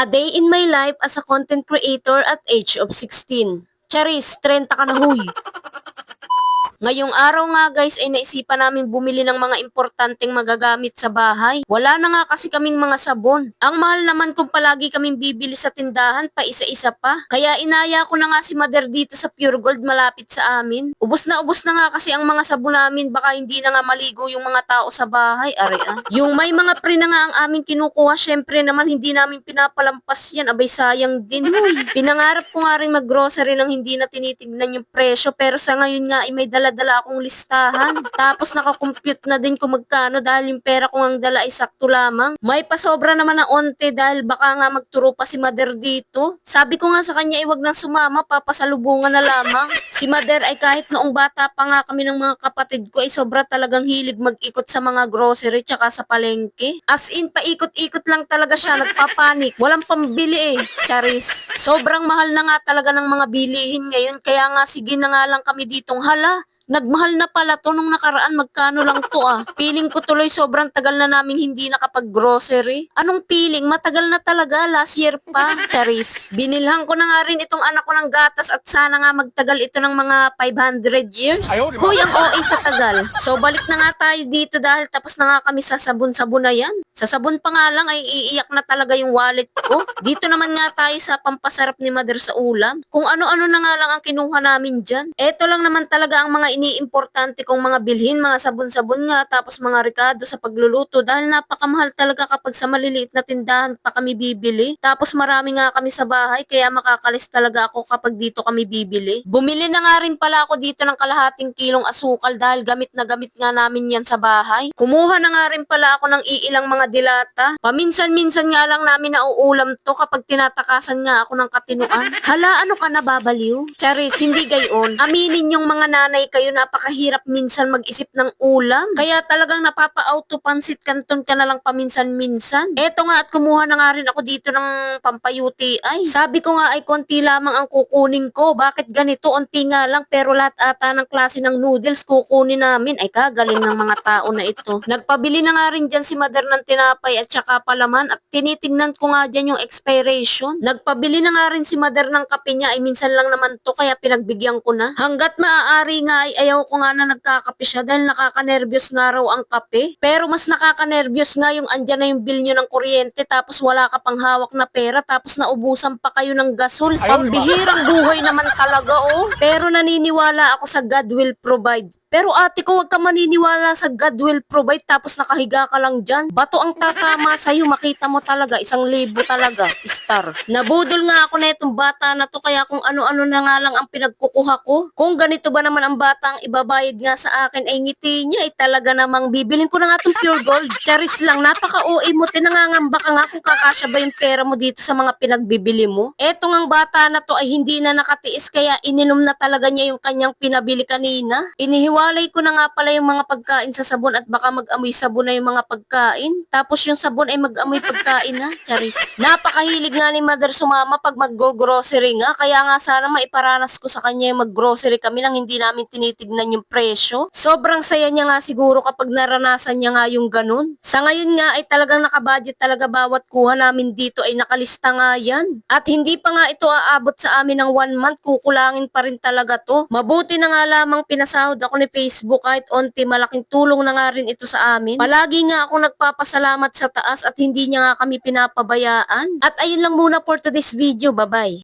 A Day in My Life as a Content Creator at Age of 16. Charis, 30 ka na huy. Ngayong araw nga guys ay naisipan namin bumili ng mga importanteng magagamit sa bahay. Wala na nga kasi kaming mga sabon. Ang mahal naman kung palagi kaming bibili sa tindahan pa isa-isa pa. Kaya inaya ko na nga si Mother dito sa Pure Gold malapit sa amin. Ubus na ubus na nga kasi ang mga sabon namin baka hindi na nga maligo yung mga tao sa bahay. Are ah. Yung may mga pre na nga ang aming kinukuha syempre naman hindi namin pinapalampas yan. Abay sayang din. Huy. Pinangarap ko nga rin mag-grocery nang hindi na tinitignan yung presyo pero sa ngayon nga ay may dala-dala akong listahan. Tapos nakakompute na din kung magkano dahil yung pera ko ang dala ay sakto lamang. May pasobra naman na onte dahil baka nga magturo pa si Mother dito. Sabi ko nga sa kanya ay wag nang sumama, papasalubungan na lamang. Si Mother ay kahit noong bata pa nga kami ng mga kapatid ko ay sobra talagang hilig mag-ikot sa mga grocery tsaka sa palengke. As in, paikot-ikot lang talaga siya, nagpapanik. Walang pambili eh, charis. Sobrang mahal na nga talaga ng mga bilihin ngayon, kaya nga sige na nga lang kami ditong hala. Nagmahal na pala to nung nakaraan magkano lang to ah. Feeling ko tuloy sobrang tagal na namin hindi nakapag-grocery. Anong feeling? Matagal na talaga, last year pa. Charis. Binilhan ko na nga rin itong anak ko ng gatas at sana nga magtagal ito ng mga 500 years. Huy, ang OA sa tagal. So balik na nga tayo dito dahil tapos na nga kami sa sabon-sabon na yan. Sa sabon pa nga lang ay iiyak na talaga yung wallet ko. Dito naman nga tayo sa pampasarap ni Mother sa ulam. Kung ano-ano na nga lang ang kinuha namin dyan. Eto lang naman talaga ang mga iniimportante kong mga bilhin, mga sabon-sabon nga, tapos mga rekado sa pagluluto dahil napakamahal talaga kapag sa maliliit na tindahan pa kami bibili. Tapos marami nga kami sa bahay kaya makakalis talaga ako kapag dito kami bibili. Bumili na nga rin pala ako dito ng kalahating kilong asukal dahil gamit na gamit nga namin yan sa bahay. Kumuha na nga rin pala ako ng iilang mga dilata. Paminsan-minsan nga lang namin nauulam to kapag tinatakasan nga ako ng katinuan. Hala, ano ka nababaliw? Charis, hindi gayon. Aminin yung mga nanay kayo napakahirap minsan mag-isip ng ulam. Kaya talagang napapa-auto pansit kanton ka na lang paminsan-minsan. Eto nga at kumuha na nga rin ako dito ng pampayuti ay. Sabi ko nga ay konti lamang ang kukunin ko. Bakit ganito? Unti nga lang pero lahat ata ng klase ng noodles kukunin namin. Ay kagaling ng mga tao na ito. Nagpabili na nga rin dyan si mother ng tinapay at saka palaman at tinitingnan ko nga dyan yung expiration. Nagpabili na nga rin si mother ng kape niya ay minsan lang naman to kaya pinagbigyan ko na. Hanggat maaari nga ay ayaw ko nga na nagkakape siya dahil nakakanervyos nga raw ang kape. Pero mas nakakanervyos nga yung andyan na yung bill nyo ng kuryente tapos wala ka pang hawak na pera tapos naubusan pa kayo ng gasol. Pambihirang buhay naman talaga oh. Pero naniniwala ako sa God will provide. Pero ate ko, wag ka maniniwala sa God will provide tapos nakahiga ka lang dyan. Bato ang tatama sa'yo, makita mo talaga, isang libo talaga, star. Nabudol nga ako na itong bata na to, kaya kung ano-ano na nga lang ang pinagkukuha ko. Kung ganito ba naman ang bata ang ibabayad nga sa akin, ay ngiti niya, ay talaga namang bibilin ko na nga itong pure gold. Charis lang, napaka-OA mo, tinangangamba ka nga kung kakasya ba yung pera mo dito sa mga pinagbibili mo. Eto ngang bata na to ay hindi na nakatiis, kaya ininom na talaga niya yung kanyang pinabili kanina. Inihiwalay ko na nga pala yung mga pagkain sa sabon at baka mag-amoy sabon na yung mga pagkain. Tapos yung sabon ay mag-amoy pagkain na. Charis. Napakahilig nga ni Mother sumama pag mag-go-grocery nga. Kaya nga sana maiparanas ko sa kanya yung mag-grocery kami nang hindi namin tinitignan yung presyo. Sobrang saya niya nga siguro kapag naranasan niya nga yung ganun. Sa ngayon nga ay talagang nakabudget talaga bawat kuha namin dito ay nakalista nga yan. At hindi pa nga ito aabot sa amin ng one month, kukulangin pa rin talaga to. Mabuti na nga lamang pinasahod ako ni Facebook kahit onti malaking tulong na nga rin ito sa amin. Palagi nga ako nagpapasalamat sa taas at hindi niya nga kami pinapabayaan. At ayun lang muna for today's video. Bye-bye.